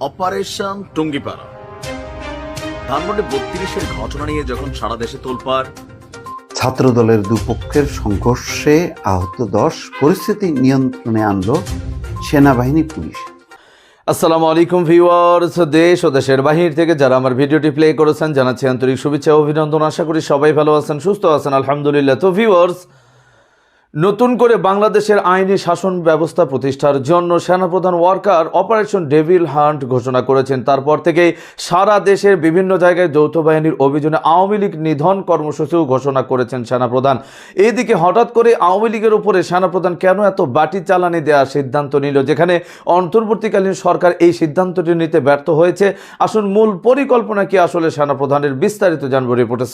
Operation Tungipara. Dhanmondi বত্রিশের ঘটনা নিয়ে যখন সারা দেশে তোলপাড়। ছাত্রদলের দুপক্ষের সংঘর্ষে আহত দশ পরিস্থিতি নিয়ন্ত্রণে আনল সেনাবাহিনী পুলিশ। আসসালামু আলাইকুম ভিউয়ার্স দেশ ও দেশের বাহির থেকে যারা আমার ভিডিওটি প্লে করেছেন জানাচ্ছি আন্তরিক শুভেচ্ছা অভিনন্দন। আশা করি সবাই ভালো আছেন সুস্থ আছেন আলহামদুলিল্লাহ। তো ভিউয়ার্স নতুন করে বাংলাদেশের আইনি শাসন ব্যবস্থা প্রতিষ্ঠার জন্য সেনাপ্রধান ওয়ার্কার অপারেশন ডেভিল হান্ট ঘোষণা করেছেন। তারপর থেকে সারা দেশের বিভিন্ন জায়গায় যৌথ বাহিনীর অভিযানে আওয়ামী লীগ নিধন কর্মসূচিও ঘোষণা করেছেন সেনাপ্রধান। এদিকে হঠাৎ করে আওয়ামী লীগের উপরে সেনাপ্রধান কেন এত বাটি চালানি দেওয়ার সিদ্ধান্ত নিল, যেখানে অন্তর্বর্তীকালীন সরকার এই সিদ্ধান্তটি নিতে ব্যর্থ হয়েছে? আসুন মূল পরিকল্পনা কি আসলে সেনাপ্রধানের বিস্তারিত জানব রিপোর্টে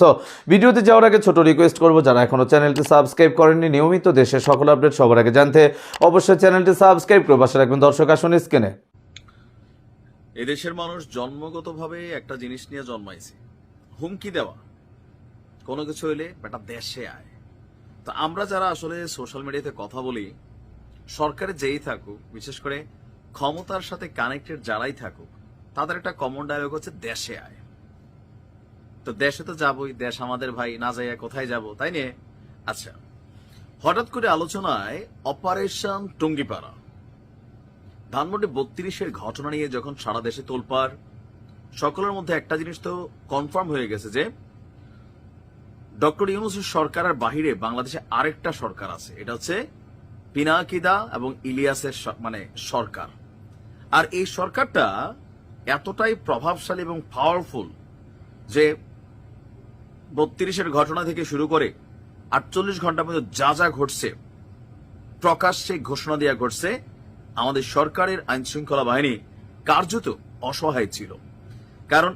ভিডিওতে যাওয়ার আগে ছোট রিকোয়েস্ট করব, যারা এখনও চ্যানেলটি সাবস্ক্রাইব করেননি, নিয়মিত দেশের সকল আপডেট সবার আগে জানতে অবশ্যই চ্যানেলটি সাবস্ক্রাইব করে পাশে রাখবেন। দর্শক, আসুন স্ক্রিনে। এদেশের মানুষ জন্মগতভাবে একটা জিনিস নিয়ে জন্মাইছে। হুমকি দেওয়া। কোনো কিছু হইলে বেটা দেশে আয়। তো আমরা যারা আসলে সোশ্যাল মিডিয়াতে কথা বলি, সরকারে যেই থাকুক, বিশেষ করে ক্ষমতার সাথে কানেক্টেড যারাই থাকুক, তাদের একটা কমন ডায়লগ হচ্ছে দেশে আয়। তো দেশে তো যাবই, দেশ আমাদের ভাই, না যাইয়া কোথায় যাব, তাই নিয়ে? আচ্ছা হঠাৎ করে আলোচনায় অপারেশন টুঙ্গিপাড়া। ধানমন্ডি বত্রিশের ঘটনা নিয়ে যখন সারা দেশে তোলপাড়, সকলের মধ্যে একটা জিনিস তো কনফার্ম হয়ে গেছে যে, ডক্টর ইউনুসের সরকারের বাহিরে বাংলাদেশে আরেকটা সরকার আছে। এটা হচ্ছে পিনাকিদা এবং ইলিয়াসের মানে সরকার। আর এই সরকারটা এতটাই প্রভাবশালী এবং পাওয়ারফুল যে বত্রিশের ঘটনা থেকে শুরু করে আটচল্লিশ ঘণ্টা পর্যন্ত যা যা ঘটছে, প্রকাশ্যে ঘোষণা দেওয়া ঘটছে, আমাদের সরকারের আইন শৃঙ্খলা বাহিনী কার্যত অসহায় ছিল। কারণ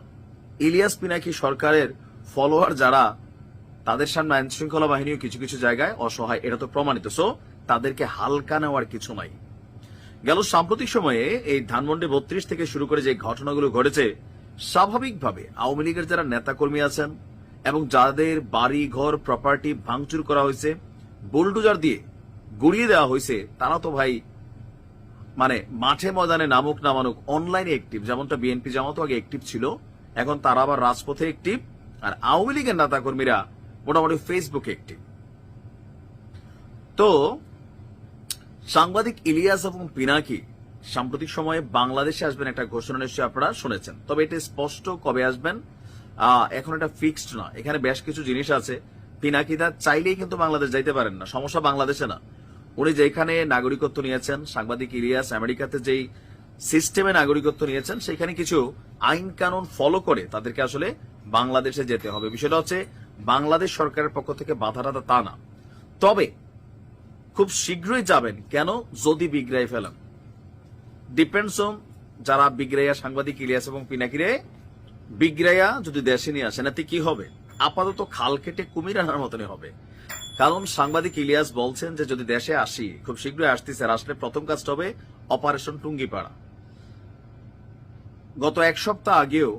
ইলিয়াস পিনাকি সরকারের ফলোয়ার যারা, তাদের সামনে আইন শৃঙ্খলা বাহিনীও কিছু কিছু জায়গায় অসহায়, এটা তো প্রমাণিত। সো তাদেরকে হালকা নেওয়ার কিছু নাই। গেল সাম্প্রতিক সময়ে এই ধানমন্ডি বত্রিশ থেকে শুরু করে যে ঘটনাগুলো ঘটেছে, স্বাভাবিকভাবে আওয়ামী লীগের যারা নেতাকর্মী আছেন এবং যাদের বাড়ি, ঘর প্রপার্টি ভাঙচুর করা হয়েছে বুলডোজার দিয়ে গুড়িয়ে দেওয়া হয়েছে, তারা তো ভাই মানে মাঠে ময়দানে নামুক নামানুক অনলাইনে অ্যাক্টিভ যেমনটা বিএনপি জামাতও আগে একটিভ ছিল, এখন তারা আবার রাজপথে একটিভ আর আওয়ামী লীগের নেতাকর্মীরা মোটামুটি ফেসবুকে একটিভ তো, সাংবাদিক ইলিয়াস এবং পিনাকি সাম্প্রতিক সময়ে বাংলাদেশে আসবেন একটা ঘোষণা নিশ্চয়ই আপনারা শুনেছেন। তবে এটা স্পষ্ট কবে আসবেন? এখন এটা ফিক্সড না এখানে বেশ কিছু জিনিস আছে। পিনাকিদা চাইলেই কিন্তু বাংলাদেশ যাইতে পারেন না। সমস্যা বাংলাদেশে না। উনি যেখানে নাগরিকত্ব নিয়েছেন, সাংবাদিক ইলিয়াস আমেরিকাতে যেই সিস্টেমে নাগরিকত্ব নিয়েছেন, সেখানে কিছু আইন কানুন ফলো করে তাদেরকে আসলে বাংলাদেশে যেতে হবে। বিষয়টা হচ্ছে, বাংলাদেশ সরকারের পক্ষ থেকে বাধা টাধা তা না। তবে, খুব শীঘ্রই যাবেন। কেন? যদি বিগ্রাই ফেলেন। ডিপেন্ডস অন যারা বিগ্রাইয়া সাংবাদিক ইলিয়াস এবং পিনাকিরে বিগ্রাইয়া যদি দেশে নিয়ে আসেন এতে কি হবে? আপাতত খাল কেটে কুমির আনার মতনই হবে। কারণ সাংবাদিক ইলিয়াস বলছেন যে, যদি দেশে আসি, খুব শীঘ্রই আসতেছে, আর আসলে প্রথম কাজটা হবে অপারেশন টুঙ্গিপাড়া। গত এক সপ্তাহ আগেও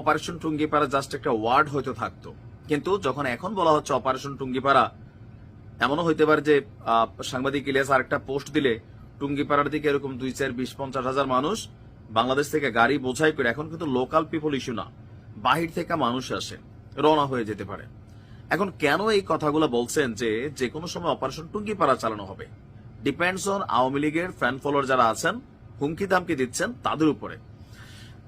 অপারেশন টুঙ্গিপাড়া জাস্ট একটা ওয়ার্ড হয়তো থাকতো। কিন্তু যখন এখন বলা হচ্ছে অপারেশন টুঙ্গিপাড়া, এমনও হইতে পারে যে সাংবাদিক ইলিয়াস আরেকটা পোস্ট দিলে, টুঙ্গিপাড়ার দিকে এরকম দুই চার বিশ পঞ্চাশ হাজার মানুষ বাংলাদেশ থেকে গাড়ি বোঝাই করে এখন কিন্তু লোকাল পিপল ইস্যু না। বাহির থেকে মানুষ আসে, রওনা হয়ে যেতে পারে। এখন কেন এই কথাগুলো বলছেন যে যে কোনো সময় অপারেশন টুঙ্গিপাড়া চালানো হবে? ডিপেন্ডস অন আওয়ামী লীগের ফ্যান ফলোয়ার যারা আছেন, হুমকি দামকি দিচ্ছেন তাদের উপরে।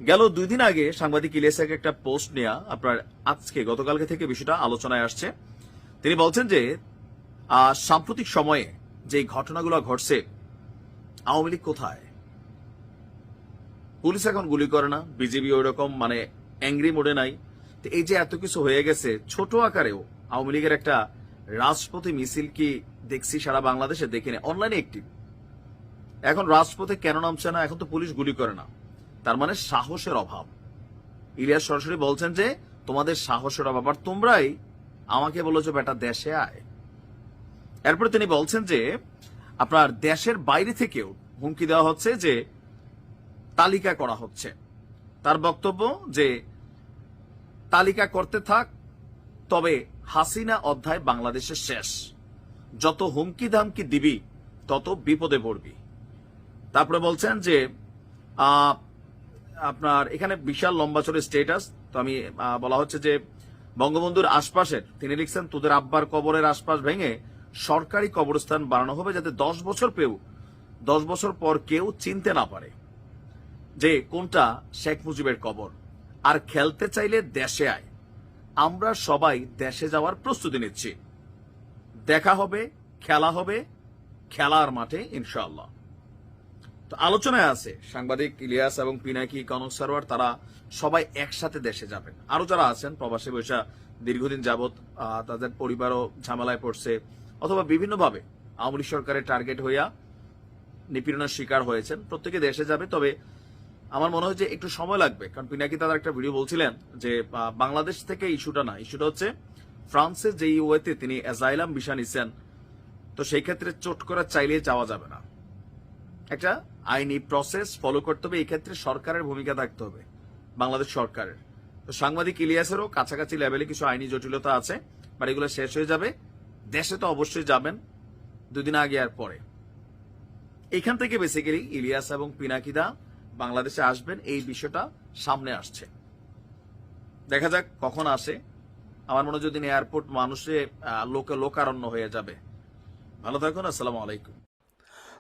গেল দুই দিন আগে সাংবাদিক ইলিয়াসের একটা পোস্ট নেওয়া আপনার আজকে, গতকালকে থেকে বিষয়টা আলোচনায় আসছে। তিনি বলছেন যে সাম্প্রতিক সময়ে যে ঘটনাগুলো ঘটছে, আওয়ামী লীগ কোথায়? পুলিশ এখন গুলি করে না বিজেপি ওই রকম মানে অ্যাংরি মোডে নাই। তো এই যে এত কিছু হয়ে গেছে, ছোট আকারেও আওয়ামী লীগের একটা রাজপথে মিছিল কি দেখছি সারা বাংলাদেশে? দেখিনি অনলাইনে একটি। এখন রাজপথে কেন নামছে না? এখন তো পুলিশ গুলি করে না। তার মানে সাহসের অভাব। ইলিয়াস সরাসরি বলছেন যে, তোমাদের সাহসের অভাব। আর তোমরাই আমাকে বলেছ বেটা, দেশে আয়। এরপরে তিনি বলছেন যে, আপনার দেশের বাইরে থেকেও হুমকি দেওয়া হচ্ছে যে তালিকা করা হচ্ছে। তার বক্তব্য যে, তালিকা করতে থাক, তবে হাসিনা অধ্যায় বাংলাদেশের শেষ। যত হুমকি ধামকি দিবি, তত বিপদে পড়বি। তারপরে বলছেন যে আপনার এখানে বিশাল লম্বা চড়ে স্টেটাস তো আমি বলা হচ্ছে যে, বঙ্গবন্ধুর আশপাশের, তিনি লিখছেন, তোদের আব্বার কবরের আশপাশ ভেঙে সরকারি কবরস্থান বানানো হবে যাতে দশ বছর পেও দশ বছর পর কেউ চিনতে না পারে। যে কোনটা শেখ মুজিবের কবর। আর খেলতে চাইলে দেশে আয়। আমরা সবাই দেশে যাওয়ার প্রস্তুতি নিচ্ছি। দেখা হবে, খেলা হবে, খেলার মাঠে ইনশাআল্লাহ। তো আলোচনায় আছে, সাংবাদিক ইলিয়াস এবং পিনাকি কনক সারোয়ার, তারা সবাই একসাথে দেশে যাবেন। আরও যারা আছেন, প্রবাসী বৈশা দীর্ঘদিন যাবৎ তাদের পরিবারও ঝামেলায় পড়ছে, অথবা বিভিন্নভাবে আওয়ামী সরকারের টার্গেট হইয়া নিপীড়নের শিকার হয়েছেন, প্রত্যেকে দেশে যাবে, তবে আমার মনে হয় যে একটু সময় লাগবে। কারণ পিনাকি তাদের একটা ভিডিও বলছিলেন যে বাংলাদেশ থেকে ইস্যুটা না ইস্যুটা হচ্ছে ফ্রান্সের যে ইউএতে তিনি অ্যাজাইলাম ভিসা নিছেন, তো সেই ক্ষেত্রে চোট করা চাইলে যাওয়া যাবে না। একটা আইনি প্রসেস ফলো করতে হবে, এই ক্ষেত্রে সরকারের ভূমিকা থাকতে হবে, বাংলাদেশ সরকারের। তো সাংবাদিক ইলিয়াসেরও কাছাকাছি লেভেলে কিছু আইনি জটিলতা আছে বাট এগুলো শেষ হয়ে যাবে। দেশে তো অবশ্যই যাবেন, দুদিন আগে আর পরে। এখান থেকে বেসিক্যালি ইলিয়াস এবং পিনাকিদা বাংলাদেশে আসবেন, এই বিষয়টা সামনে আসছে। দেখা যাক কখন আসে। আমার মনে যদি এয়ারপোর্ট মানুষে লোকে লোকারণ্য হয়ে যাবে। ভালো থাকুন, আসসালামু আলাইকুম।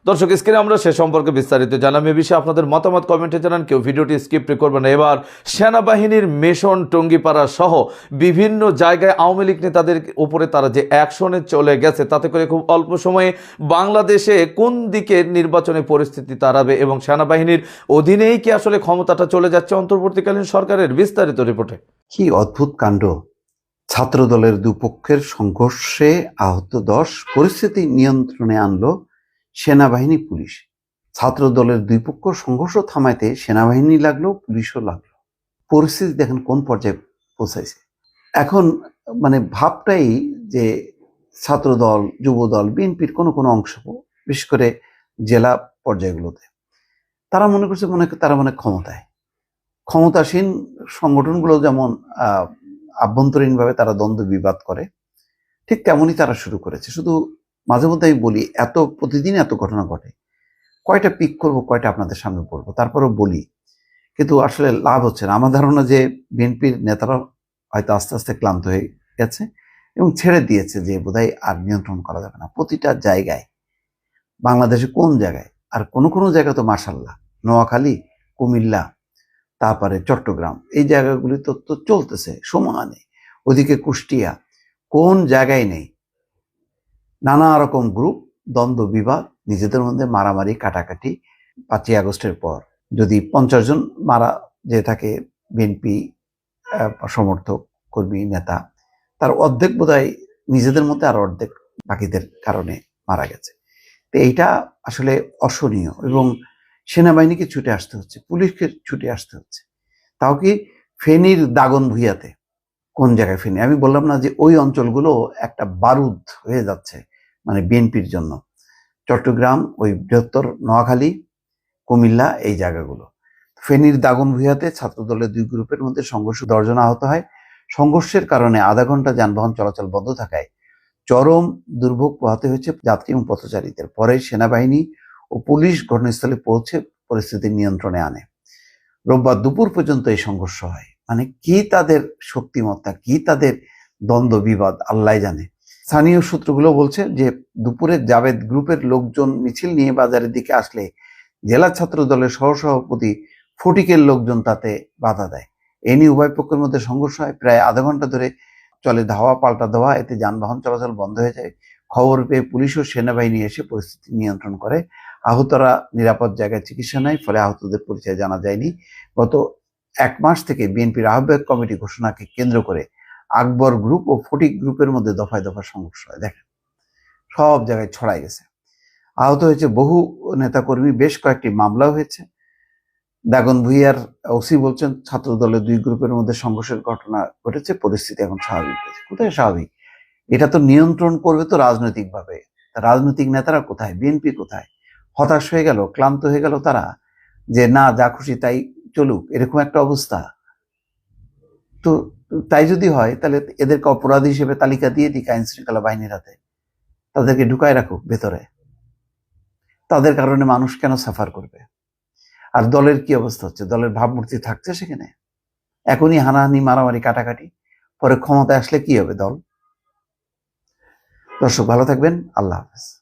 দর্শক, স্ক্রিনে আমরা সে সম্পর্কে বিস্তারিত জানাম এ বিষয়ে আপনাদের মতামত কমেন্টে জানান। কেউ ভিডিওটি স্কিপ করবেন এবার সেনাবাহিনীর মেশন, টঙ্গিপাড়া সহ বিভিন্ন জায়গায় আওয়ামী লীগ নেতাদের উপরে তারা যে অ্যাকশনে চলে গেছে, তাতে করে খুব অল্প সময়ে বাংলাদেশে কোন দিকে নির্বাচনে পরিস্থিতি দাঁড়াবে এবং সেনাবাহিনীর অধীনেই কি আসলে ক্ষমতাটা চলে যাচ্ছে অন্তর্বর্তীকালীন সরকারের বিস্তারিত রিপোর্টে? কি অদ্ভুত কাণ্ড! ছাত্রদলের দুপক্ষের সংঘর্ষে আহত দশ, পরিস্থিতি নিয়ন্ত্রণে আনলো সেনাবাহিনী, পুলিশ। ছাত্রদলের দুই পক্ষ সংঘর্ষ থামাইতে সেনাবাহিনী লাগল, পুলিশও লাগল। পরিস্থিতি দেখেন কোন পর্যায়ে পৌঁছাইছে। এখন মানে ভাবটাই যে ছাত্রদল, যুবদল, বিএনপির কোনো কোনো অংশ, বিশেষ করে জেলা পর্যায়গুলোতে, তারা মনে করছে মনে, তারা মানে ক্ষমতায়। ক্ষমতাসীন সংগঠনগুলো যেমন আভ্যন্তরীণভাবে তারা দ্বন্দ্ব বিবাদ করে, ঠিক তেমনই তারা শুরু করেছে। শুধু মাঝে মধ্যে আমি বলি, এত প্রতিদিন এত ঘটনা ঘটে। কয়টা পিক করব, কয়টা আপনাদের সামনে পড়ব, তারপরেও বলি। কিন্তু আসলে লাভ হচ্ছে না। আমার ধারণা যে বিএনপির নেতারা হয়তো আস্তে আস্তে ক্লান্ত হয়ে গেছে এবং ছেড়ে দিয়েছে যে বোধহয় আর নিয়ন্ত্রণ করা যাবে না। প্রতিটা জায়গায়, বাংলাদেশে কোন জায়গায়? আর কোনো কোনো জায়গা তো মার্শাল্লাহ নোয়াখালী, কুমিল্লা, তারপরে চট্টগ্রাম, এই জায়গাগুলি তো তো চলতেছে সমানে ওদিকে কুষ্টিয়া, কোন জায়গায় নেই? নানা রকম গ্রুপ দ্বন্দ্ব, বিবাদ, নিজেদের মধ্যে মারামারি, কাটাকাটি। পাঁচই আগস্টের পর যদি পঞ্চাশ জন মারা যে থাকে বিএনপি সমর্থক, কর্মী, নেতা, তার অর্ধেক বোধহয় নিজেদের মধ্যে আর অর্ধেক বাকিদের কারণে মারা গেছে। তো এইটা আসলে অসহনীয় এবং সেনাবাহিনীকে ছুটে আসতে হচ্ছে, পুলিশকে ছুটে আসতে হচ্ছে। তাও কি ফেনীর দাগন ভুইয়াতে? কোন জায়গায় ফেনী? আমি বললাম না যে ওই অঞ্চলগুলো একটা বারুদ হয়ে যাচ্ছে। মানে বিএনপির জন্য। চট্টগ্রাম, ওই বৃহত্তর নোয়াখালী, কুমিল্লা এই জায়গাগুলো। ফেনীর দাগন ভুইয়াতে ছাত্রদলের দুই গ্রুপের মধ্যে সংঘর্ষ দর্জন আহত হয়। সংঘর্ষের কারণে আধা ঘণ্টা যানবাহন চলাচল বন্ধ থাকায় চরম দুর্ভোগ পোহাতে হয়েছে যাত্রী এবং পথচারীদের। পরে সেনাবাহিনী ও পুলিশ ঘটনাস্থলে পৌঁছে পরিস্থিতি নিয়ন্ত্রণে আনে। রোববার দুপুর পর্যন্ত এই সংঘর্ষ হয়। মানে কি তাদের শক্তিমত্তা, কি তাদের দ্বন্দ্ব বিবাদ আল্লাহ জানে। স্থানীয় সূত্রগুলো বলছে যে, দুপুরে জাভেদ গ্রুপের লোকজন মিছিল নিয়ে বাজারের দিকে আসলে জেলা ছাত্র দলের সহসভাপতি ফটিকের লোকজন তাতে বাধা দেয়। এ নিয়ে উভয় পক্ষের মধ্যে সংঘর্ষ হয়। প্রায় আধা ঘণ্টা ধরে চলে ধাওয়া, পাল্টা দেওয়া এতে যানবাহন চলাচল বন্ধ হয়ে যায়। খবর পেয়ে পুলিশ ও সেনাবাহিনী এসে পরিস্থিতি নিয়ন্ত্রণ করে। আহতরা নিরাপদ জায়গায় চিকিৎসা নেয়, ফলে আহতদের পরিচয় জানা যায়নি। গত এক মাস থেকে বিএনপির আহ্বায়ক কমিটি ঘোষণাকে কেন্দ্র করে আকবর গ্রুপ ও ফটিক গ্রুপের মধ্যে দফায় দফায় সংঘর্ষ হয়, দেখেন। সব জায়গায় ছড়াই গেছে। আহত হয়েছে বহু নেতাকর্মী, বেশ কয়েকটি মামলাও হয়েছে। দাগন ভুইয়ার ওসি বলছেন ছাত্র দলের দুই গ্রুপের মধ্যে সংঘর্ষের ঘটনা ঘটেছে, পরিস্থিতি এখন স্বাভাবিক হয়েছে। কোথায় স্বাভাবিক? এটা তো নিয়ন্ত্রণ করবে তো রাজনৈতিকভাবে। রাজনৈতিক নেতারা কোথায়? বিএনপি কোথায়? হতাশ হয়ে গেল, ক্লান্ত হয়ে গেল তারা যে, না, যা খুশি তাই চলুক। এরকম একটা অবস্থা। তো তাই যদি হয়, তাহলে এদেরকে অপরাধী হিসেবে তালিকা দিয়ে দিক আইন শৃঙ্খলা বাহিনীর হাতে। তাদেরকে ঢুকায় রাখুক ভেতরে। তাদের কারণে মানুষ কেন সাফার করবে? আর দলের কি অবস্থা হচ্ছে? দলের ভাবমূর্তি থাকছে সেখানে? এখনই হানাহানি, মারামারি, কাটাকাটি, পরে ক্ষমতায় আসলে কি হবে দল? দর্শক, ভালো থাকবেন। আল্লাহ হাফেজ।